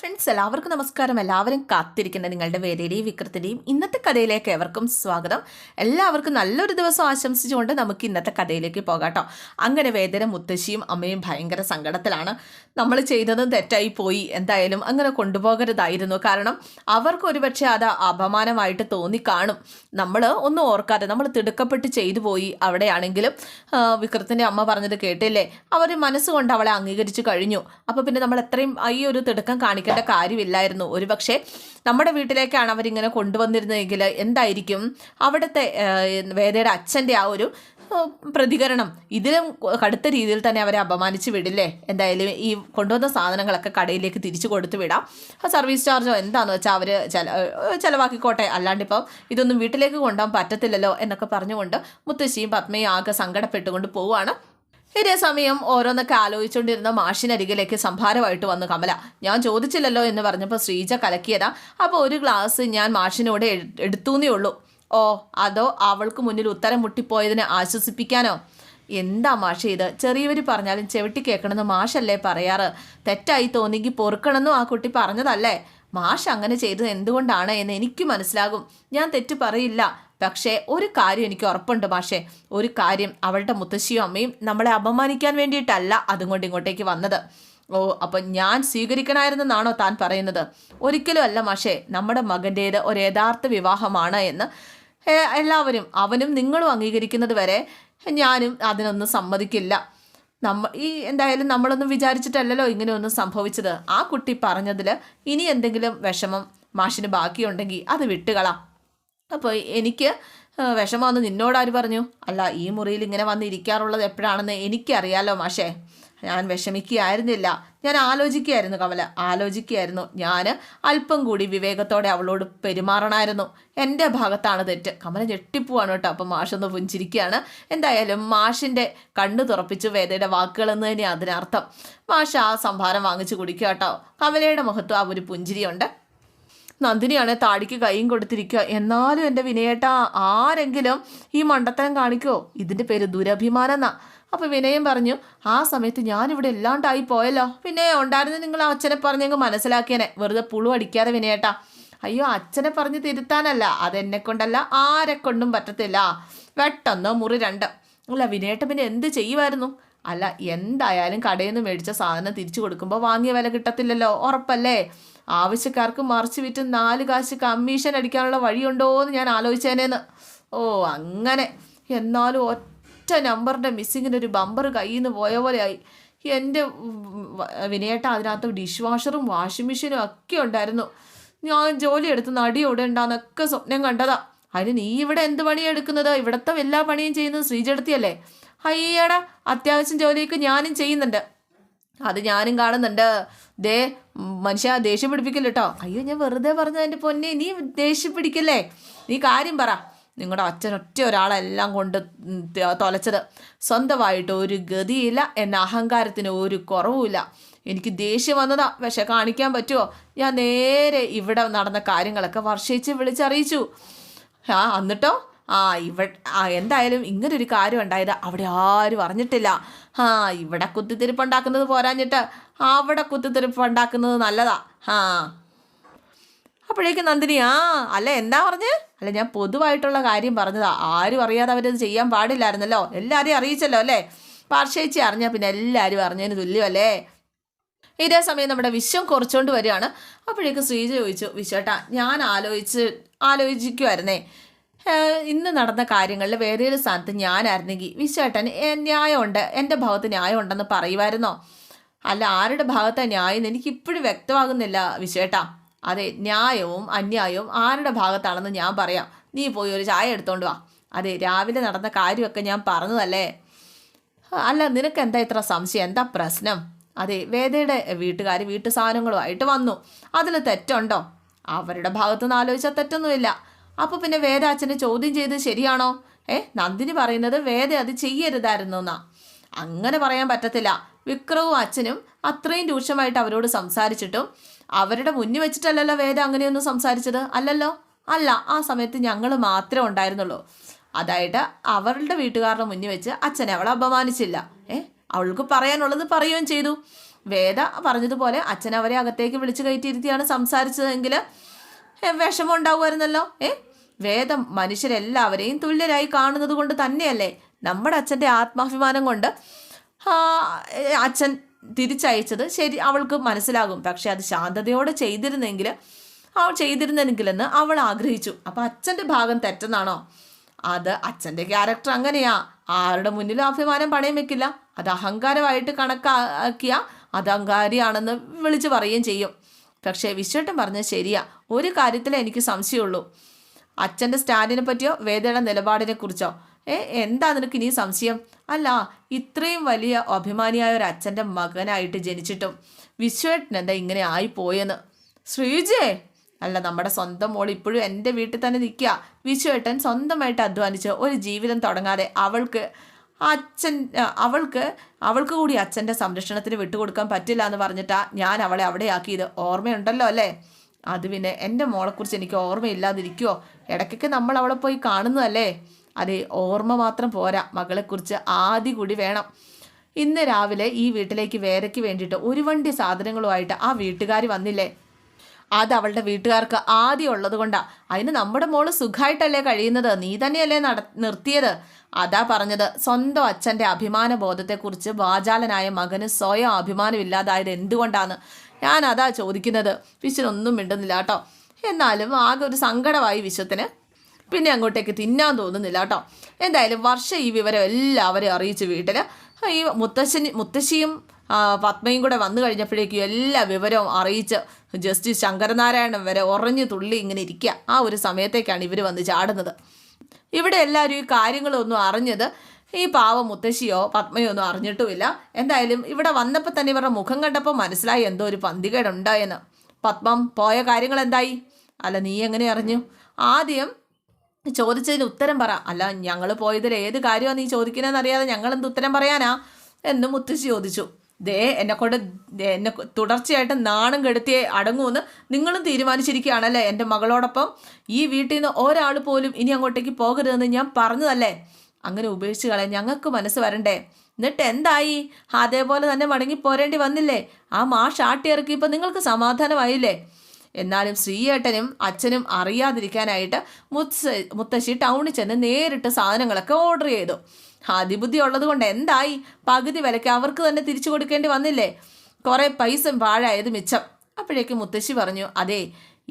Friends എല്ലാവർക്കും നമസ്കാരം. എല്ലാവരും കാത്തിരിക്കുന്ന നിങ്ങളുടെ വേദിയുടെയും വിക്രത്തിന്റെയും ഇന്നത്തെ കഥയിലേക്ക് എവർക്കും സ്വാഗതം. എല്ലാവർക്കും നല്ലൊരു ദിവസം ആശംസിച്ചുകൊണ്ട് നമുക്ക് ഇന്നത്തെ കഥയിലേക്ക് പോകാട്ടോ. അങ്ങനെ വേദന മുത്തശ്ശിയും അമ്മയും ഭയങ്കര സങ്കടത്തിലാണ്. നമ്മൾ ചെയ്തതും തെറ്റായി പോയി. എന്തായാലും അങ്ങനെ കൊണ്ടുപോകരുതായിരുന്നു. കാരണം അവർക്ക് ഒരുപക്ഷെ അത് അപമാനമായിട്ട് തോന്നിക്കാണും. നമ്മൾ ഒന്നും ഓർക്കാതെ നമ്മൾ തിടുക്കപ്പെട്ട് ചെയ്തു പോയി. അവിടെയാണെങ്കിലും വിക്രത്തിന്റെ അമ്മ പറഞ്ഞത് കേട്ടില്ലേ? അവർ മനസ്സുകൊണ്ട് അവളെ അംഗീകരിച്ചു കഴിഞ്ഞു. അപ്പോൾ പിന്നെ നമ്മൾ എത്രയും ഈ ഒരു തിടുക്കം കാണിക്കേണ്ട കാര്യമില്ലായിരുന്നു. ഒരുപക്ഷെ നമ്മുടെ വീട്ടിലേക്കാണ് അവരിങ്ങനെ കൊണ്ടുവന്നിരുന്നതെങ്കിൽ എന്തായിരിക്കും? അവിടുത്തെ വേദയുടെ അച്ഛന്റെ ആ ഒരു പ്രതികരണം ഇതിലും കടുത്ത രീതിയിൽ തന്നെ അവരെ അപമാനിച്ച് വിടില്ലേ? എന്തായാലും ഈ കൊണ്ടുവന്ന സാധനങ്ങളൊക്കെ കടയിലേക്ക് തിരിച്ചു കൊടുത്തു വിടാം. ആ സർവീസ് ചാർജോ എന്താണെന്ന് വെച്ചാൽ അവർ ചില ചിലവാക്കിക്കോട്ടെ. അല്ലാണ്ടിപ്പം ഇതൊന്നും വീട്ടിലേക്ക് കൊണ്ടുപോകാൻ പറ്റത്തില്ലല്ലോ എന്നൊക്കെ പറഞ്ഞുകൊണ്ട് മുത്തശ്ശിയും പത്മയും ആകെ സങ്കടപ്പെട്ടുകൊണ്ട് പോവുകയാണ്. ഇതേ സമയം ഓരോന്നൊക്കെ ആലോചിച്ചുകൊണ്ടിരുന്ന മാഷിനരികിലേക്ക് സംഭാരമായിട്ട് വന്നു കമല. ഞാൻ ചോദിച്ചില്ലല്ലോ എന്ന് പറഞ്ഞപ്പോൾ ശ്രീജ കലക്കിയതാ. അപ്പോൾ ഒരു ഗ്ലാസ് ഞാൻ മാഷിനോട് എടുത്തൂന്നേ ഉള്ളൂ. ഓ അതോ അവൾക്ക് മുന്നിൽ ഉത്തരം മുട്ടിപ്പോയതിനെ ആശ്വസിപ്പിക്കാനോ? എന്താ മാഷ് ഇത്? ചെറിയവർ പറഞ്ഞാലും ചെവിട്ടി കേൾക്കണമെന്ന് മാഷല്ലേ പറയാറ്? തെറ്റായി തോന്നിയെങ്കിൽ പൊറുക്കണമെന്നും ആ കുട്ടി പറഞ്ഞതല്ലേ? മാഷ് അങ്ങനെ ചെയ്തത് എന്തുകൊണ്ടാണ് എന്ന് എനിക്ക് മനസ്സിലാകും. ഞാൻ തെറ്റ് പറയില്ല. പക്ഷേ ഒരു കാര്യം എനിക്ക് ഉറപ്പുണ്ട് മാഷേ. ഒരു കാര്യം അവളുടെ മുത്തശ്ശിയും അമ്മയും നമ്മളെ അപമാനിക്കാൻ വേണ്ടിയിട്ടല്ല അതും കൊണ്ട് ഇങ്ങോട്ടേക്ക് വന്നത്. ഓ അപ്പം ഞാൻ സ്വീകരിക്കണമായിരുന്നെന്നാണോ താൻ പറയുന്നത്? ഒരിക്കലും അല്ല മാഷേ നമ്മുടെ മകന്റേത് ഒരു യഥാർത്ഥ വിവാഹമാണ് എന്ന്. എല്ലാവരും അവനും നിങ്ങളും അംഗീകരിക്കുന്നത് വരെ ഞാനും അതിനൊന്നും സമ്മതിക്കില്ല. നമ്മ ഈ എന്തായാലും നമ്മളൊന്നും വിചാരിച്ചിട്ടല്ലല്ലോ ഇങ്ങനെയൊന്നും സംഭവിച്ചത്. ആ കുട്ടി പറഞ്ഞതിൽ ഇനി എന്തെങ്കിലും വിഷമം മാഷിന് ബാക്കിയുണ്ടെങ്കിൽ അത് വിട്ടുകളാം. അപ്പോൾ എനിക്ക് വിഷമമെന്ന് നിന്നോട് ആര് പറഞ്ഞു? അല്ല ഈ മുറിയിൽ ഇങ്ങനെ വന്ന് ഇരിക്കാറുള്ളത് എപ്പോഴാണെന്ന് എനിക്കറിയാലോ മാഷേ. ഞാൻ വിഷമിക്കുകയായിരുന്നില്ല. ഞാൻ ആലോചിക്കുകയായിരുന്നു കമല. ആലോചിക്കുകയായിരുന്നു. ഞാൻ അല്പം കൂടി വിവേകത്തോടെ അവളോട് പെരുമാറണമായിരുന്നു എന്റെ ഭാഗത്താണ് തെറ്റ്. കമല ഞെട്ടിപ്പോവാണ് കേട്ടോ. അപ്പം മാഷൊന്ന് പുഞ്ചിരിക്കുകയാണ്. എന്തായാലും മാഷിന്റെ കണ്ണു തുറപ്പിച്ചു വേദയുടെ വാക്കുകളെന്ന് തന്നെയാണ് അതിനർത്ഥം. മാഷ് ആ സംഭാരം വാങ്ങിച്ചു കുടിക്കുക കേട്ടോ. കമലയുടെ മുഖത്തും ആ ഒരു പുഞ്ചിരിയുണ്ട്. നന്ദിനിയാണെ താടിക്ക് കൈയും കൊടുത്തിരിക്കുക. എന്നാലും എന്റെ വിനയേട്ട ആരെങ്കിലും ഈ മണ്ടത്തരം കാണിക്കോ? ഇതിന്റെ പേര് ദുരഭിമാനം എന്നാ അപ്പോൾ വിനയം പറഞ്ഞു ആ സമയത്ത് ഞാനിവിടെ എല്ലാണ്ടായി പോയല്ലോ. പിന്നെ ഉണ്ടായിരുന്നു നിങ്ങൾ അച്ഛനെ പറഞ്ഞെങ്കിൽ മനസ്സിലാക്കിയനെ. വെറുതെ പുളു അടിക്കാതെ വിനയേട്ടാ. അയ്യോ അച്ഛനെ പറഞ്ഞ് തിരുത്താനല്ല. അതെന്നെ കൊണ്ടല്ല ആരെ കൊണ്ടും പറ്റത്തില്ല. വെട്ടൊന്ന് മുറി രണ്ട്. അല്ല വിനയേട്ട പിന്നെ എന്ത് ചെയ്യുമായിരുന്നു അല്ല എന്തായാലും കടയിൽ നിന്ന് മേടിച്ച സാധനം തിരിച്ചു കൊടുക്കുമ്പോൾ വാങ്ങിയ വില കിട്ടത്തില്ലല്ലോ. ഉറപ്പല്ലേ? ആവശ്യക്കാർക്ക് മറിച്ച് വിറ്റ് നാല് കാശ് കമ്മീഷൻ അടിക്കാനുള്ള വഴിയുണ്ടോ എന്ന് ഞാൻ ആലോചിച്ചേനേന്ന്. ഓ അങ്ങനെ. എന്നാലും ഒറ്റ നമ്പറിന്റെ മിസ്സിങ്ങിന്റെ ഒരു ബമ്പർ കയ്യിൽ നിന്ന് പോയ പോലെയായി. എന്റെ വിനയേട്ട അതിനകത്ത് ഡിഷ് വാഷറും വാഷിംഗ് മെഷീനും ഒക്കെ ഉണ്ടായിരുന്നു. ഞാൻ ജോലി എടുത്ത് നടി ഇവിടെ ഉണ്ടാന്നൊക്കെ സ്വപ്നം കണ്ടതാ. അതിന് നീ ഇവിടെ എന്ത് പണിയാണ് എടുക്കുന്നത്? ഇവിടുത്തെ എല്ലാ പണിയും ചെയ്യുന്നത് ശ്രീജടത്തിയല്ലേ? അയ്യടാ അത്യാവശ്യം ജോലിയൊക്കെ ഞാനും ചെയ്യുന്നുണ്ട്. അത് ഞാനും കാണുന്നുണ്ട്. ദേ മനുഷ്യ ദേഷ്യം പിടിപ്പിക്കില്ല കേട്ടോ അയ്യോ ഞാൻ വെറുതെ പറഞ്ഞു എന്റെ പൊന്നെ നീ ദേഷ്യം പിടിക്കല്ലേ? നീ കാര്യം പറ. നിങ്ങളുടെ അച്ഛൻ ഒറ്റ ഒരാളെല്ലാം കൊണ്ട് തൊലച്ചത്. സ്വന്തമായിട്ട് ഒരു ഗതിയില്ല എന്ന അഹങ്കാരത്തിന് ഒരു കുറവുമില്ല. എനിക്ക് ദേഷ്യം വന്നതാ. പക്ഷെ കാണിക്കാൻ പറ്റുമോ ഞാൻ നേരെ ഇവിടെ നടന്ന കാര്യങ്ങളൊക്കെ വർഷിച്ച് വിളിച്ചറിയിച്ചു. ആ എന്നിട്ടോ? ആ ഇവ എന്തായാലും ഇങ്ങനൊരു കാര്യം ഉണ്ടായത് അവിടെ ആരും അറിഞ്ഞിട്ടില്ല. ആ ഇവിടെ കുത്തിത്തിരിപ്പ് ഉണ്ടാക്കുന്നത് പോരാഞ്ഞിട്ട് അവിടെ കുത്തിത്തിരിപ്പ് ഉണ്ടാക്കുന്നത് നല്ലതാ. ആ. അപ്പോഴേക്കും നന്ദിനി ആ അല്ല എന്താ പറഞ്ഞ്? അല്ല ഞാൻ പൊതുവായിട്ടുള്ള കാര്യം പറഞ്ഞതാ. ആരും അറിയാതെ അവരത് ചെയ്യാൻ പാടില്ലായിരുന്നല്ലോ. എല്ലാവരെയും അറിയിച്ചല്ലോ അല്ലേ? പാർശ്വേച്ചി അറിഞ്ഞാൽ പിന്നെ എല്ലാവരും അറിഞ്ഞതിന് തുല്യമല്ലേ? ഇതേ സമയം നമ്മുടെ വിശ്വം കുറച്ചുകൊണ്ട് വരികയാണ്. അപ്പോഴേക്ക് ശ്രീജ ചോദിച്ചു വിശ്വട്ടാ ഞാൻ ആലോചിച്ച് ആലോചിക്കുമായിരുന്നേ ഇന്ന് നടന്ന കാര്യങ്ങളിൽ വേറെ ഒരു സ്ഥാനത്ത് ഞാനായിരുന്നെങ്കിൽ വിശ്വേട്ടൻ ന്യായമുണ്ട് എന്റെ ഭാഗത്ത് ന്യായമുണ്ടെന്ന് പറയുമായിരുന്നോ? അല്ല ആരുടെ ഭാഗത്താണ് ന്യായം എനിക്ക് ഇപ്പോഴും വ്യക്തമാകുന്നില്ല വിശ്വേട്ടാ. അതെ ന്യായവും അന്യായവും ആരുടെ ഭാഗത്താണെന്ന് ഞാൻ പറയാം. നീ പോയി ഒരു ചായ എടുത്തോണ്ട് വാ. അതെ രാവിലെ നടന്ന കാര്യമൊക്കെ ഞാൻ പറഞ്ഞതല്ലേ? അല്ല നിനക്ക് എന്താ ഇത്ര സംശയം? എന്താ പ്രശ്നം? അതെ വേദയുടെ വീട്ടുകാർ വീട്ടു സാധനങ്ങളുമായിട്ട് വന്നു. അതിൽ തെറ്റുണ്ടോ? അവരുടെ ഭാഗത്തുനിന്ന് ആലോചിച്ചാൽ തെറ്റൊന്നുമില്ല. അപ്പോൾ പിന്നെ വേദ അച്ഛനെ ചോദ്യം ചെയ്ത് ശരിയാണോ? ഏ നന്ദിനി പറയുന്നത് വേദ അത് ചെയ്യരുതായിരുന്നു എന്നാ അങ്ങനെ പറയാൻ പറ്റത്തില്ല. വിക്രവും അച്ഛനും അത്രയും രൂക്ഷമായിട്ട് അവരോട് സംസാരിച്ചിട്ടും അവരുടെ മുന്നിൽ വെച്ചിട്ടല്ലല്ലോ വേദ അങ്ങനെയൊന്നും സംസാരിച്ചത്? അല്ലല്ലോ? അല്ല ആ സമയത്ത് ഞങ്ങൾ മാത്രമേ ഉണ്ടായിരുന്നുള്ളൂ. അതായത് അവരുടെ വീട്ടുകാരുടെ മുന്നിൽ വെച്ച് അച്ഛനെ അവളെ അപമാനിച്ചില്ല. ഏ അവൾക്ക് പറയാനുള്ളത് പറയുകയും ചെയ്തു. വേദ പറഞ്ഞതുപോലെ അച്ഛൻ അവരെ അകത്തേക്ക് വിളിച്ചു കയറ്റിയിരുത്തിയാണ് സംസാരിച്ചതെങ്കിൽ വിഷമം ഉണ്ടാവുമായിരുന്നല്ലോ ഏ വേദം മനുഷ്യരെല്ലാവരെയും തുല്യരായി കാണുന്നത് കൊണ്ട് തന്നെയല്ലേ നമ്മുടെ അച്ഛന്റെ ആത്മാഭിമാനം കൊണ്ട്. അച്ഛൻ തിരിച്ചയച്ചത് ശരി അവൾക്ക് മനസ്സിലാകും. പക്ഷെ അത് ശാന്തതയോടെ ചെയ്തിരുന്നെങ്കിൽ അവൾ ചെയ്തിരുന്നെങ്കിലെന്ന് അവൾ ആഗ്രഹിച്ചു. അപ്പം അച്ഛന്റെ ഭാഗം തെറ്റെന്നാണോ? അത് അച്ഛന്റെ ക്യാരക്ടർ അങ്ങനെയാ. ആരുടെ മുന്നിലും അഭിമാനം പണയം വെക്കില്ല. അത് അഹങ്കാരമായിട്ട് കണക്കാക്കിയ അത് അഹങ്കാരിയാണെന്ന് വിളിച്ചു പറയുകയും ചെയ്യും. പക്ഷേ വിശ്വട്ടൻ പറഞ്ഞത് ശരിയാ. ഒരു കാര്യത്തിലേ എനിക്ക് സംശയമുള്ളൂ. അച്ഛന്റെ സ്റ്റാൻഡിനെ പറ്റിയോ വേദയുടെ നിലപാടിനെ കുറിച്ചോ? ഏ എന്താ നിനക്ക് ഇനി സംശയം? അല്ല ഇത്രയും വലിയ അഭിമാനിയായ ഒരു അച്ഛന്റെ മകനായിട്ട് ജനിച്ചിട്ടും വിശ്വേട്ടൻ എന്താ ഇങ്ങനെ ആയിപ്പോയെന്ന്? ശ്രീജേ! അല്ല നമ്മുടെ സ്വന്തം മോൾ ഇപ്പോഴും എന്റെ വീട്ടിൽ തന്നെ നിൽക്കുക. വിശ്വേട്ടൻ സ്വന്തമായിട്ട് അധ്വാനിച്ച് ഒരു ജീവിതം തുടങ്ങാതെ അവൾക്ക് അച്ഛൻ അവൾക്ക് അവൾക്ക് കൂടി അച്ഛന്റെ സംരക്ഷണത്തിന് വിട്ടുകൊടുക്കാൻ പറ്റില്ല എന്ന് പറഞ്ഞിട്ടാ ഞാൻ അവളെ അവിടെ ആക്കിയത് ഓർമ്മയുണ്ടല്ലോ അല്ലേ? അത് പിന്നെ എന്റെ മോളെക്കുറിച്ച് എനിക്ക് ഓർമ്മയില്ലാതിരിക്കുമോ ഇടയ്ക്കൊക്കെ നമ്മൾ അവളെ പോയി കാണുന്നതല്ലേ? അതെ ഓർമ്മ മാത്രം പോരാ. മകളെക്കുറിച്ച് ആദ്യ കൂടി വേണം. ഇന്ന് രാവിലെ ഈ വീട്ടിലേക്ക് വേരയ്ക്ക് വേണ്ടിയിട്ട് ഒരു വണ്ടി സാധനങ്ങളുമായിട്ട് ആ വീട്ടുകാർ വന്നില്ലേ? അത് അവളുടെ വീട്ടുകാർക്ക് ആദ്യം ഉള്ളത് കൊണ്ടാ. അതിന് നമ്മുടെ മോൾ സുഖമായിട്ടല്ലേ കഴിയുന്നത്? നീ തന്നെയല്ലേ നട നിർത്തിയത്? അതാ പറഞ്ഞത്. സ്വന്തം അച്ഛന്റെ അഭിമാന ബോധത്തെക്കുറിച്ച് വാചാലനായ മകന് സ്വയം അഭിമാനമില്ലാതായത് എന്തുകൊണ്ടാണ് ഞാൻ അതാ ചോദിക്കുന്നത്. വിശ്വനൊന്നും മിണ്ടുന്നില്ല കേട്ടോ. എന്നാലും ആകെ ഒരു സങ്കടമായി വിശ്വത്തിന്. പിന്നെ അങ്ങോട്ടേക്ക് തിന്നാൻ തോന്നുന്നില്ല കേട്ടോ. എന്തായാലും വർഷം ഈ വിവരം എല്ലാവരെയും അറിയിച്ചു വീട്ടിൽ ഈ മുത്തശ്ശൻ മുത്തശ്ശിയും പത്മയും കൂടെ വന്നു കഴിഞ്ഞപ്പോഴേക്കും എല്ലാ വിവരവും അറിയിച്ച് ജസ്റ്റിസ് ശങ്കരനാരായണൻ വരെ ഉറഞ്ഞു തുള്ളി ഇങ്ങനെ ഇരിക്കുക. ആ ഒരു സമയത്തേക്കാണ് ഇവർ വന്ന് ചാടുന്നത്. ഇവിടെ എല്ലാവരും ഈ കാര്യങ്ങളൊന്നും അറിഞ്ഞത് ഈ പാവ മുത്തശ്ശിയോ പത്മയോ ഒന്നും അറിഞ്ഞിട്ടുമില്ല. എന്തായാലും ഇവിടെ വന്നപ്പോൾ തന്നെ ഇവരുടെ മുഖം കണ്ടപ്പോൾ മനസ്സിലായി എന്തോ ഒരു പന്തികേടുണ്ടായെന്ന്. പത്മം പോയ കാര്യങ്ങൾ എന്തായി അല്ല നീ എങ്ങനെ അറിഞ്ഞു? ആദ്യം ചോദിച്ചതിന് ഉത്തരം പറ. അല്ല ഞങ്ങൾ പോയതിൽ ഏത് കാര്യമാണ് നീ ചോദിക്കുന്നതെന്ന് അറിയാതെ ഞങ്ങൾ എന്ത് ഉത്തരം പറയാനാ? എന്ന് മുത്തശ്ശി ചോദിച്ചു. ദേ എന്നെ കൊണ്ട് എന്നെ തുടർച്ചയായിട്ട് നാണം കെടുത്തിയേ അടങ്ങുമെന്ന് നിങ്ങളും തീരുമാനിച്ചിരിക്കുകയാണല്ലേ? എന്റെ മകളോടൊപ്പം ഈ വീട്ടിൽ നിന്ന് ഒരാൾ പോലും ഇനി അങ്ങോട്ടേക്ക് പോകരുതെന്ന് ഞാൻ പറഞ്ഞതല്ലേ? അങ്ങനെ ഉപേക്ഷിച്ച് കളയാൻ ഞങ്ങൾക്ക് മനസ്സ് വരണ്ടേ? എന്നിട്ട് എന്തായി? അതേപോലെ തന്നെ മടങ്ങി പോരേണ്ടി വന്നില്ലേ? ആ മാഷ് ആട്ടിയിറക്കിയപ്പോൾ നിങ്ങൾക്ക് സമാധാനമായില്ലേ? എന്നാലും ശ്രീയേട്ടനും അച്ഛനും അറിയാതിരിക്കാനായിട്ട് മുത്ത മുത്തശ്ശി ടൗണിൽ ചെന്ന് നേരിട്ട് സാധനങ്ങളൊക്കെ ഓർഡർ ചെയ്തു. അതിബുദ്ധി ഉള്ളത് കൊണ്ട് എന്തായി? പകുതി വിലയ്ക്ക് അവർക്ക് തന്നെ തിരിച്ചു കൊടുക്കേണ്ടി വന്നില്ലേ? കുറേ പൈസ വാഴായത് മിച്ചം. അപ്പോഴേക്കും മുത്തശ്ശി പറഞ്ഞു അതെ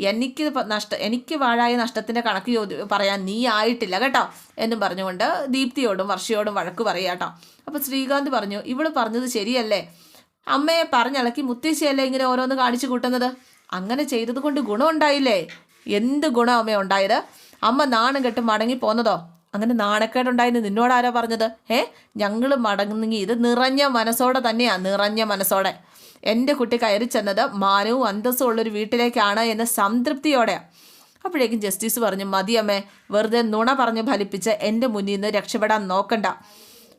എനിക്ക് നഷ്ട എനിക്ക് വാഴായ നഷ്ടത്തിന്റെ കണക്ക് ചോദി പറയാൻ നീ ആയിട്ടില്ല കേട്ടോ എന്നും പറഞ്ഞുകൊണ്ട് ദീപ്തിയോടും വർഷയോടും വഴക്ക് പറയുക കേട്ടോ. അപ്പോൾ ശ്രീകാന്ത് പറഞ്ഞു ഇവൾ പറഞ്ഞത് ശരിയല്ലേ? അമ്മയെ പറഞ്ഞിളക്കി മുത്തശ്ശിയല്ലേ ഇങ്ങനെ ഓരോന്ന് കാണിച്ചു കൂട്ടുന്നത്? അങ്ങനെ ചെയ്തത് കൊണ്ട് ഗുണമുണ്ടായില്ലേ എന്ത് ഗുണം അമ്മ ഉണ്ടായത്? അമ്മ നാണം കെട്ട് മടങ്ങി പോന്നതോ അങ്ങനെ നാണക്കേടുണ്ടായിരുന്നു നിന്നോട് ആരാ പറഞ്ഞത്? ഏ ഞങ്ങൾ മടങ്ങുന്നെങ്കിൽ ഇത് നിറഞ്ഞ മനസ്സോടെ തന്നെയാണ് നിറഞ്ഞ മനസ്സോടെ. എന്റെ കുട്ടി കയറി ചെന്നത് മാനവും അന്തസ്സും ഉള്ളൊരു വീട്ടിലേക്കാണ് എന്ന സംതൃപ്തിയോടെയാണ് അപ്പോഴേക്കും ജസ്റ്റിസ് പറഞ്ഞു മതിയമ്മേ വെറുതെ നുണ പറഞ്ഞ് ഫലിപ്പിച്ച് എന്റെ മുന്നിൽ നിന്ന് രക്ഷപ്പെടാൻ നോക്കണ്ട.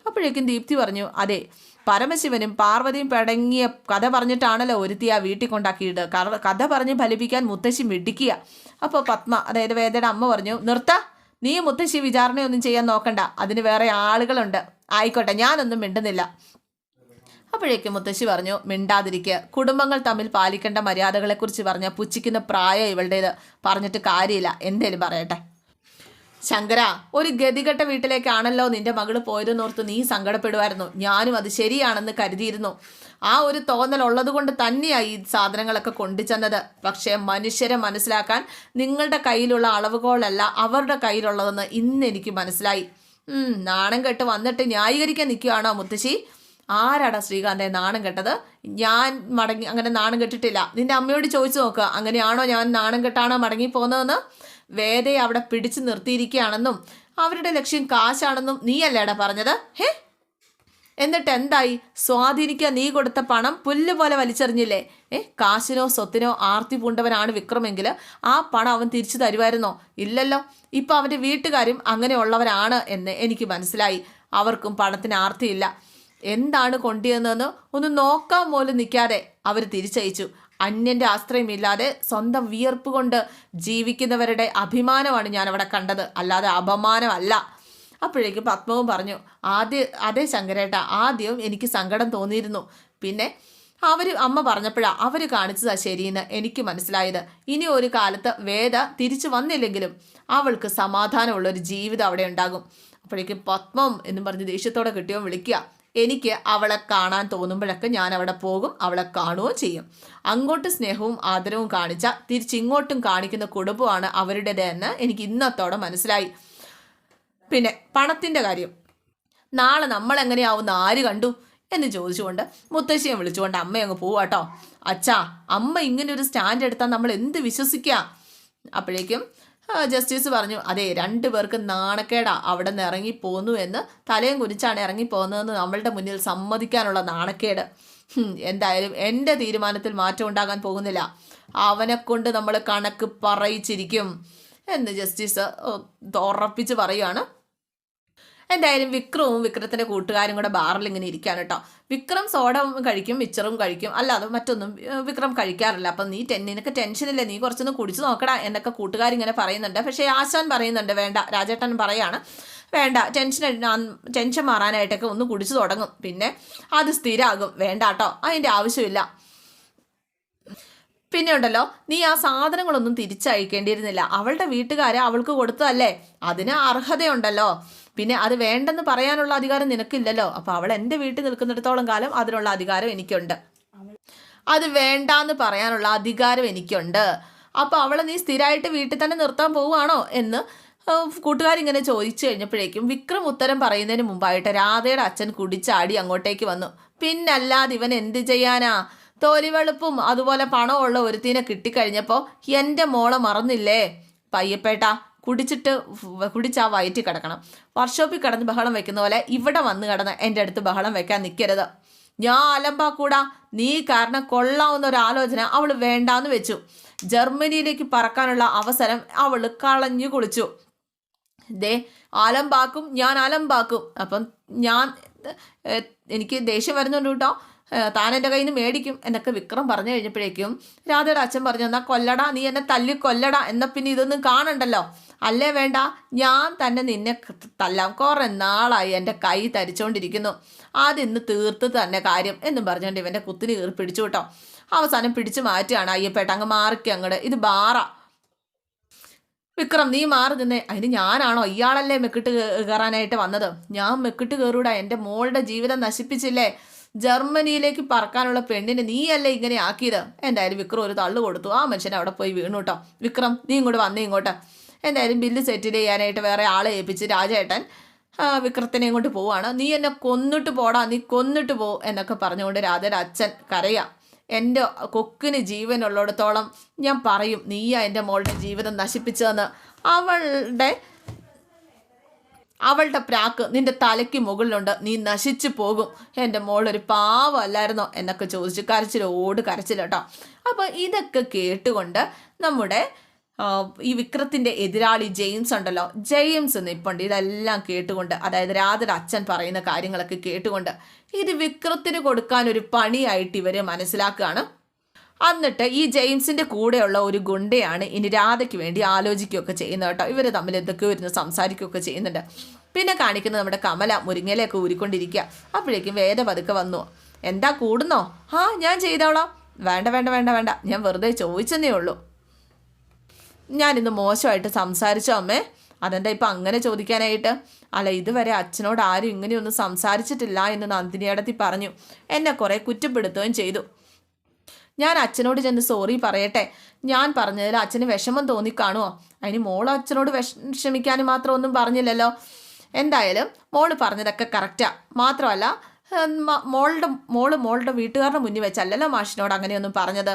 അപ്പോഴേക്കും ദീപ്തി പറഞ്ഞു അതെ പരമശിവനും പാർവതിയും പടങ്ങിയ കഥ പറഞ്ഞിട്ടാണല്ലോ ഒരുത്തി ആ വീട്ടിൽ കൊണ്ടാക്കിയിട്ട് കഥ പറഞ്ഞ് ഫലിപ്പിക്കാൻ മുത്തശ്ശി മിടിക്കുക അപ്പോൾ പത്മ അതായത് വേദയുടെ അമ്മ പറഞ്ഞു നിർത്ത നീ മുത്തശ്ശി വിചാരണയൊന്നും ചെയ്യാൻ നോക്കണ്ട. അതിന് വേറെ ആളുകളുണ്ട്. ആയിക്കോട്ടെ ഞാനൊന്നും മിണ്ടുന്നില്ല. അപ്പോഴേക്കും മുത്തശ്ശി പറഞ്ഞു മിണ്ടാതിരിക്കുക കുടുംബങ്ങൾ തമ്മിൽ പാലിക്കേണ്ട മര്യാദകളെക്കുറിച്ച് പറഞ്ഞ പുച്ഛിക്കുന്ന പ്രായം ഇവളുടേത്. പറഞ്ഞിട്ട് കാര്യമില്ല. എന്തേലും പറയട്ടെ. ശങ്കര ഒരു ഗതികെട്ട വീട്ടിലേക്കാണല്ലോ നിന്റെ മകൾ പോയതെന്നോർത്ത് നീ സങ്കടപ്പെടുമായിരുന്നു ഞാനും അത് ശരിയാണെന്ന് കരുതിയിരുന്നു. ആ ഒരു തോന്നൽ ഉള്ളത് കൊണ്ട് തന്നെയാണ് ഈ സാധനങ്ങളൊക്കെ കൊണ്ടുചെന്നത്. പക്ഷേ മനുഷ്യരെ മനസ്സിലാക്കാൻ നിങ്ങളുടെ കയ്യിലുള്ള അളവുകോളല്ല അവരുടെ കയ്യിലുള്ളതെന്ന് ഇന്ന് എനിക്ക് മനസ്സിലായി. നാണം കെട്ട് വന്നിട്ട് ന്യായീകരിക്കാൻ നിൽക്കുകയാണോ മുത്തശ്ശി? ആരാടാ ശ്രീകാന്തെ നാണം കെട്ടത്? ഞാൻ മടങ്ങി അങ്ങനെ നാണം കെട്ടിട്ടില്ല. നിന്റെ അമ്മയോട് ചോദിച്ചു നോക്കുക അങ്ങനെയാണോ ഞാൻ നാണം കെട്ടാണോ മടങ്ങി പോകുന്നതെന്ന് വേദയെ അവിടെ പിടിച്ചു നിർത്തിയിരിക്കുകയാണെന്നും അവരുടെ ലക്ഷ്യം കാശാണെന്നും നീയല്ലേടാ പറഞ്ഞത്? ഹേ? എന്നിട്ട് എന്തായി? സ്വാധീനിക്കാൻ നീ കൊടുത്ത പണം പുല്ല് പോലെ വലിച്ചെറിഞ്ഞില്ലേ? ഏ കാശിനോ സ്വത്തിനോ ആർത്തി പൂണ്ടവനാണ് വിക്രമെങ്കിൽ ആ പണം അവൻ തിരിച്ചു തരുമായിരുന്നോ? ഇല്ലല്ലോ. ഇപ്പം അവന്റെ വീട്ടുകാരും അങ്ങനെയുള്ളവരാണ് എന്ന് എനിക്ക് മനസ്സിലായി. അവർക്കും പണത്തിന് ആർത്തിയില്ല. എന്താണ് കൊണ്ടുവന്നതെന്ന് ഒന്ന് നോക്കാൻ പോലും നിൽക്കാതെ അവർ തിരിച്ചയച്ചു. അന്യന്റെ ആശ്രയമില്ലാതെ സ്വന്തം വിയർപ്പ് കൊണ്ട് ജീവിക്കുന്നവരുടെ അഭിമാനമാണ് ഞാൻ അവിടെ കണ്ടത്. അല്ലാതെ അപമാനമല്ല. അപ്പോഴേക്ക് പത്മവും പറഞ്ഞു ആദ്യ അതേ ശങ്കരേട്ട ആദ്യം എനിക്ക് സങ്കടം തോന്നിയിരുന്നു. പിന്നെ അവർ അമ്മ പറഞ്ഞപ്പോഴാണ് അവർ കാണിച്ചതാ ശരിയെന്ന് എനിക്ക് മനസ്സിലായത്. ഇനി ഒരു കാലത്ത് വേദ തിരിച്ചു വന്നില്ലെങ്കിലും അവൾക്ക് സമാധാനമുള്ളൊരു ജീവിതം അവിടെ ഉണ്ടാകും. അപ്പോഴേക്കും പത്മം എന്ന് പറഞ്ഞ് ദേഷ്യത്തോടെ കിട്ടിയോ വിളിക്കുക എനിക്ക് അവളെ കാണാൻ തോന്നുമ്പോഴൊക്കെ ഞാൻ അവിടെ പോകും അവളെ കാണുകയും ചെയ്യും. അങ്ങോട്ട് സ്നേഹവും ആദരവും കാണിച്ച തിരിച്ചിങ്ങോട്ടും കാണിക്കുന്ന കുടുംബമാണ് അവരുടേതെന്ന് എനിക്ക് ഇന്നത്തോടെ മനസ്സിലായി. പിന്നെ പണത്തിന്റെ കാര്യം. നാളെ നമ്മൾ എങ്ങനെയാവുന്ന ആര് കണ്ടു? എന്ന് ചോദിച്ചുകൊണ്ട് മുത്തശ്ശിയെ വിളിച്ചുകൊണ്ട് അമ്മ അങ്ങ് പോവാട്ടോ അച്ഛാ അമ്മ ഇങ്ങനെ ഒരു സ്റ്റാൻഡ് എടുത്താൽ നമ്മൾ എന്ത് വിശ്വസിക്കുക? അപ്പോഴേക്കും ജസ്റ്റിസ് പറഞ്ഞു അതെ രണ്ടു പേർക്ക് നാണക്കേടാ. അവിടെ നിന്ന് ഇറങ്ങിപ്പോന്നു എന്ന്. തലയും കുനിച്ചാണ് ഇറങ്ങിപ്പോകുന്നതെന്ന് നമ്മളുടെ മുന്നിൽ സമ്മതിക്കാനുള്ള നാണക്കേട്. എന്തായാലും എന്റെ തീരുമാനത്തിൽ മാറ്റം ഉണ്ടാകാൻ പോകുന്നില്ല. അവനെ കൊണ്ട് നമ്മൾ കണക്ക് പറയിച്ചിരിക്കും. എന്ന് ജസ്റ്റിസ് ഉറപ്പിച്ച് പറയുകയാണ്. എന്തായാലും വിക്രവും വിക്രത്തിന്റെ കൂട്ടുകാരും കൂടെ ബാറിൽ ഇങ്ങനെ ഇരിക്കാൻ കേട്ടോ. വിക്രം സോഡ കഴിക്കും മിച്ചറും കഴിക്കും. അല്ലാതെ മറ്റൊന്നും വിക്രം കഴിക്കാറില്ല. അപ്പം നീ ടെൻ നിനക്ക് ടെൻഷനില്ലേ നീ കുറച്ചൊന്ന് കുടിച്ചു നോക്കടാ എന്നൊക്കെ കൂട്ടുകാരിങ്ങനെ പറയുന്നുണ്ട്. പക്ഷേ ആശാൻ പറയുന്നുണ്ട് വേണ്ട രാജേട്ടൻ പറയാണ് വേണ്ട ടെൻഷൻ ടെൻഷൻ മാറാനായിട്ടൊക്കെ ഒന്ന് കുടിച്ചു തുടങ്ങും. പിന്നെ അത് സ്ഥിരമാകും വേണ്ട കേട്ടോ അതിന്റെ ആവശ്യമില്ല. പിന്നെ ഉണ്ടല്ലോ നീ ആ സാധനങ്ങളൊന്നും തിരിച്ചയക്കേണ്ടിയിരുന്നില്ല. അവളുടെ വീട്ടുകാരെ അവൾക്ക് കൊടുത്തതല്ലേ? അതിന് അർഹതയുണ്ടല്ലോ. പിന്നെ അത് വേണ്ടെന്ന് പറയാനുള്ള അധികാരം നിനക്കില്ലല്ലോ. അപ്പൊ അവൾ എന്റെ വീട്ടിൽ നിൽക്കുന്നിടത്തോളം കാലം അതിനുള്ള അധികാരം എനിക്കുണ്ട്. അത് വേണ്ടാന്ന് പറയാനുള്ള അധികാരം എനിക്കുണ്ട്. അപ്പൊ അവളെ നീ സ്ഥിരമായിട്ട് വീട്ടിൽ തന്നെ നിർത്താൻ പോവുകയാണോ എന്ന് കൂട്ടുകാരിങ്ങനെ ചോദിച്ചു കഴിഞ്ഞപ്പോഴേക്കും വിക്രം ഉത്തരം പറയുന്നതിന് മുമ്പായിട്ട് രാധയുടെ അച്ഛൻ കുടിച്ചാടി അങ്ങോട്ടേക്ക് വന്നു. പിന്നല്ലാതെ ഇവൻ എന്ത് ചെയ്യാനാ? തോലിവെളുപ്പും അതുപോലെ പണമുള്ള ഒരുത്തിനെ കിട്ടിക്കഴിഞ്ഞപ്പോൾ എന്റെ മോളെ മറന്നില്ലേ? പയ്യപ്പേട്ട കുടിച്ചിട്ട് കുടിച്ച് ആ വയറ്റി കിടക്കണം. വർക്ക്ഷോപ്പിൽ കിടന്ന് ബഹളം വെക്കുന്ന പോലെ ഇവിടെ വന്ന് കിടന്ന് എന്റെ അടുത്ത് ബഹളം വെക്കാൻ നിൽക്കരുത് ഞാൻ അലമ്പാക്കൂടാ. നീ കാരണം കൊള്ളാവുന്ന ഒരു ആലോചന അവൾ വേണ്ടാന്ന് വെച്ചു. ജർമ്മനിയിലേക്ക് പറക്കാനുള്ള അവസരം അവൾ കളഞ്ഞു കുളിച്ചു. ദേ അലമ്പാക്കും ഞാൻ അലമ്പാക്കും. അപ്പം ഞാൻ എനിക്ക് ദേഷ്യം വരുന്നുണ്ട് കേട്ടോ. താൻ എന്റെ കയ്യിൽ നിന്ന് മേടിക്കും എന്നൊക്കെ വിക്രം പറഞ്ഞു കഴിഞ്ഞപ്പോഴേക്കും രാധയുടെ അച്ഛൻ പറഞ്ഞു എന്നാൽ കൊല്ലടാ നീ എന്നെ തല്ലി കൊല്ലടാ എന്നാൽ പിന്നെ ഇതൊന്നും കാണണ്ടല്ലോ. അല്ലേ വേണ്ട ഞാൻ തന്നെ നിന്നെ തല്ലാം. കുറേ നാളായി എന്റെ കൈ തരിച്ചുകൊണ്ടിരിക്കുന്നു അതിന്ന് തീർത്ത് തന്നെ കാര്യം എന്നും പറഞ്ഞുകൊണ്ട് ഇവന്റെ കുത്തിന് കീറി പിടിച്ചു കേട്ടോ. അവസാനം പിടിച്ചു മാറ്റുകയാണ് അയ്യപ്പേട്ട. അങ്ങ് മാറിക്ക് അങ്ങോട്ട് ഇത് ബാറ. വിക്രം നീ മാറി നിന്നേ. അതിന് ഞാനാണോ? ഇയാളല്ലേ മെക്കിട്ട് കയറാനായിട്ട് വന്നത്? ഞാൻ മെക്കിട്ട് കയറൂടാ. എന്റെ മോളുടെ ജീവിതം നശിപ്പിച്ചില്ലേ? ജർമ്മനിയിലേക്ക് പറക്കാനുള്ള പെണ്ണിനെ നീയല്ലേ ഇങ്ങനെ ആക്കിയത്? എന്തായാലും വിക്രം ഒരു തള്ളു കൊടുത്തു. ആ മനുഷ്യൻ അവിടെ പോയി വീണു കേട്ടോ വിക്രം നീ ഇങ്ങോട്ട് വന്നേ ഇങ്ങോട്ട്. എന്തായാലും ബില്ല് സെറ്റിൽ ചെയ്യാനായിട്ട് വേറെ ആളെ ഏൽപ്പിച്ച് രാജേട്ടൻ വിക്രത്തിനെ കൊണ്ട് പോവാണ്. നീ എന്നെ കൊന്നിട്ട് പോടാ നീ കൊന്നിട്ട് പോ എന്നൊക്കെ പറഞ്ഞുകൊണ്ട് രാധയുടെ അച്ഛൻ കരയാം. എന്റെ കൊക്കിന് ജീവനുള്ളിടത്തോളം ഞാൻ പറയും നീയാ എന്റെ മോളുടെ ജീവിതം നശിപ്പിച്ചതെന്ന്. അവളുടെ അവളുടെ പ്രാക്ക് നിന്റെ തലയ്ക്ക് മുകളിലുണ്ട്. നീ നശിച്ചു പോകും. എന്റെ മോളൊരു പാവമല്ലായിരുന്നോ എന്നൊക്കെ ചോദിച്ചു കരച്ചിലോട് കരച്ചിൽ കേട്ടോ. അപ്പോൾ ഇതൊക്കെ കേട്ടുകൊണ്ട് നമ്മുടെ ഈ വിക്രത്തിന്റെ എതിരാളി ജെയിംസ് ഉണ്ടല്ലോ. ജെയിംസ് നിപ്പുണ്ട്. ഇതെല്ലാം കേട്ടുകൊണ്ട് അതായത് രാധയുടെ അച്ഛൻ പറയുന്ന കാര്യങ്ങളൊക്കെ കേട്ടുകൊണ്ട് ഇത് വിക്രത്തിന് കൊടുക്കാൻ ഒരു പണിയായിട്ട് ഇവർ മനസ്സിലാക്കുകയാണ്. എന്നിട്ട് ഈ ജെയിംസിന്റെ കൂടെയുള്ള ഒരു ഗുണ്ടയാണ് ഇനി രാധയ്ക്ക് വേണ്ടി ആലോചിക്കുകയൊക്കെ ചെയ്യുന്നത് കേട്ടോ. ഇവർ തമ്മിൽ എന്തൊക്കെയോ ഇരുന്ന് സംസാരിക്കുകയൊക്കെ ചെയ്യുന്നുണ്ട്. പിന്നെ കാണിക്കുന്നത് നമ്മുടെ കമല മുരിങ്ങയിലൊക്കെ ഊരിക്കൊണ്ടിരിക്കുക. അപ്പോഴേക്കും വേദ പതുക്കെ വന്നു. എന്താ കൂടുന്നോ? ആ ഞാൻ ചെയ്തോളാം. വേണ്ട വേണ്ട വേണ്ട വേണ്ട. ഞാൻ വെറുതെ ചോദിച്ചെന്നേ ഉള്ളൂ. ഞാനിന്ന് മോശമായിട്ട് സംസാരിച്ചോ അമ്മേ? അതെന്താ ഇപ്പം അങ്ങനെ ചോദിക്കാനായിട്ട്? അല്ല ഇതുവരെ അച്ഛനോട് ആരും ഇങ്ങനെയൊന്നും സംസാരിച്ചിട്ടില്ല എന്ന് നന്ദിനിയടത്തി പറഞ്ഞു. എന്നെ കുറേ കുറ്റപ്പെടുത്തുകയും ചെയ്തു. ഞാൻ അച്ഛനോട് ചെന്ന് സോറി പറയട്ടെ. ഞാൻ പറഞ്ഞതിൽ അച്ഛന് വിഷമം തോന്നിക്കാണുമോ അതിന് മോൾ അച്ഛനോട് വിഷമിക്കാനും മാത്രം ഒന്നും പറഞ്ഞില്ലല്ലോ. എന്തായാലും മോൾ പറഞ്ഞതൊക്കെ കറക്റ്റാ. മാത്രമല്ല മോളുടെ മോൾ മോളുടെ വീട്ടുകാരുടെ മുന്നിൽ വെച്ചല്ലല്ലോ മാഷിനോട് അങ്ങനെയൊന്നും പറഞ്ഞത്.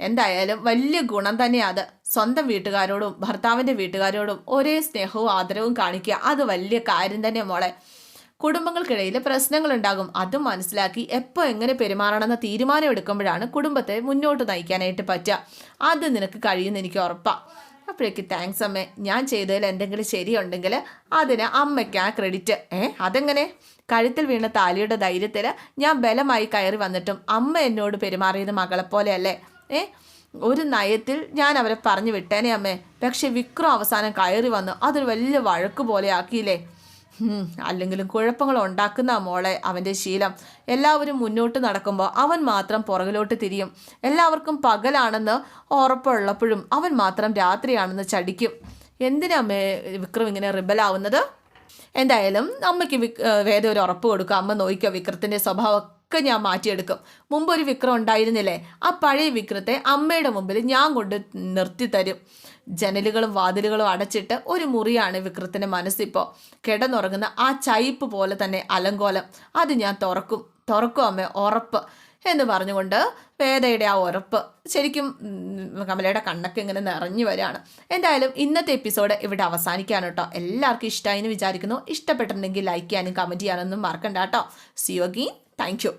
എന്തായാലും വലിയ ഗുണം തന്നെയാണ് അത്. സ്വന്തം വീട്ടുകാരോടും ഭർത്താവിന്റെ വീട്ടുകാരോടും ഒരേ സ്നേഹവും ആദരവും കാണിക്കുക. അത് വലിയ കാര്യം തന്നെ മോളെ. കുടുംബങ്ങൾക്കിടയിൽ പ്രശ്നങ്ങൾ ഉണ്ടാകും അതും മനസ്സിലാക്കി എപ്പോൾ എങ്ങനെ പെരുമാറണമെന്ന തീരുമാനം എടുക്കുമ്പോഴാണ് കുടുംബത്തെ മുന്നോട്ട് നയിക്കാനായിട്ട് പറ്റുക. അത് നിനക്ക് കഴിയുമെന്ന് എനിക്ക് ഉറപ്പാണ് അപ്പോഴേക്ക് താങ്ക്സ് അമ്മേ. ഞാൻ ചെയ്തതിൽ എന്തെങ്കിലും ശരിയുണ്ടെങ്കിൽ അതിന് അമ്മയ്ക്ക് ആ ക്രെഡിറ്റ് ഏ അതെങ്ങനെ? കഴുത്തിൽ വീണ താലിയുടെ ധൈര്യത്തിൽ ഞാൻ ബലമായി കയറി വന്നിട്ടും അമ്മ എന്നോട് പെരുമാറിയത് മകളെപ്പോലെയല്ലേ? ഏ ഒരു നയത്തിൽ ഞാൻ അവരെ പറഞ്ഞു വിട്ടേനെ അമ്മേ. പക്ഷെ വിക്രം അവസാനം കയറി വന്നു അതൊരു വലിയ വഴക്ക് പോലെ ആക്കിയില്ലേ? അല്ലെങ്കിലും കുഴപ്പങ്ങൾ ഉണ്ടാക്കുന്ന മോളെ അവന്റെ ശീലം എല്ലാവരും മുന്നോട്ട് നടക്കുമ്പോൾ അവൻ മാത്രം പുറകിലോട്ട് തിരിയും. എല്ലാവർക്കും പകലാണെന്ന് ഉറപ്പുള്ളപ്പോഴും അവൻ മാത്രം രാത്രിയാണെന്ന് ചടിക്കും. എന്തിനാ മേ വിക്രം ഇങ്ങനെ റിബലാവുന്നത്? എന്തായാലും അമ്മയ്ക്ക് വേദ ഒരു ഉറപ്പ് കൊടുക്കുക അമ്മ നോക്കിക്കോ വിക്രത്തിന്റെ സ്വഭാവമൊക്കെ ഞാൻ മാറ്റിയെടുക്കും. മുമ്പ് ഒരു വിക്രം ഉണ്ടായിരുന്നില്ലേ? ആ പഴയ വിക്രത്തെ അമ്മയുടെ മുമ്പിൽ ഞാൻ കൊണ്ട് നിർത്തി തരും ജനലുകളും വാതിലുകളും അടച്ചിട്ട് ഒരു മുറിയാണ് വിക്രത്തിന്റെ മനസ്സിപ്പോൾ കിടന്നുറങ്ങുന്ന ആ ചൈപ്പ് പോലെ തന്നെ അലങ്കോലം. അത് ഞാൻ തുറക്കും. തുറക്കും അമ്മ ഉറപ്പ് എന്ന് പറഞ്ഞുകൊണ്ട് വേദയുടെ ആ ഉറപ്പ്. ശരിക്കും കമലയുടെ കണ്ണൊക്കെ ഇങ്ങനെ നിറഞ്ഞു വരികയാണ്. എന്തായാലും ഇന്നത്തെ എപ്പിസോഡ് ഇവിടെ അവസാനിക്കാണ് കേട്ടോ. എല്ലാവർക്കും ഇഷ്ടമായി എന്ന് വിചാരിക്കുന്നു. ഇഷ്ടപ്പെട്ടിട്ടുണ്ടെങ്കിൽ ലൈക്ക് ചെയ്യാനും കമന്റ് ചെയ്യാനൊന്നും മറക്കണ്ട കേട്ടോ. സിയോഗീൻ താങ്ക് യു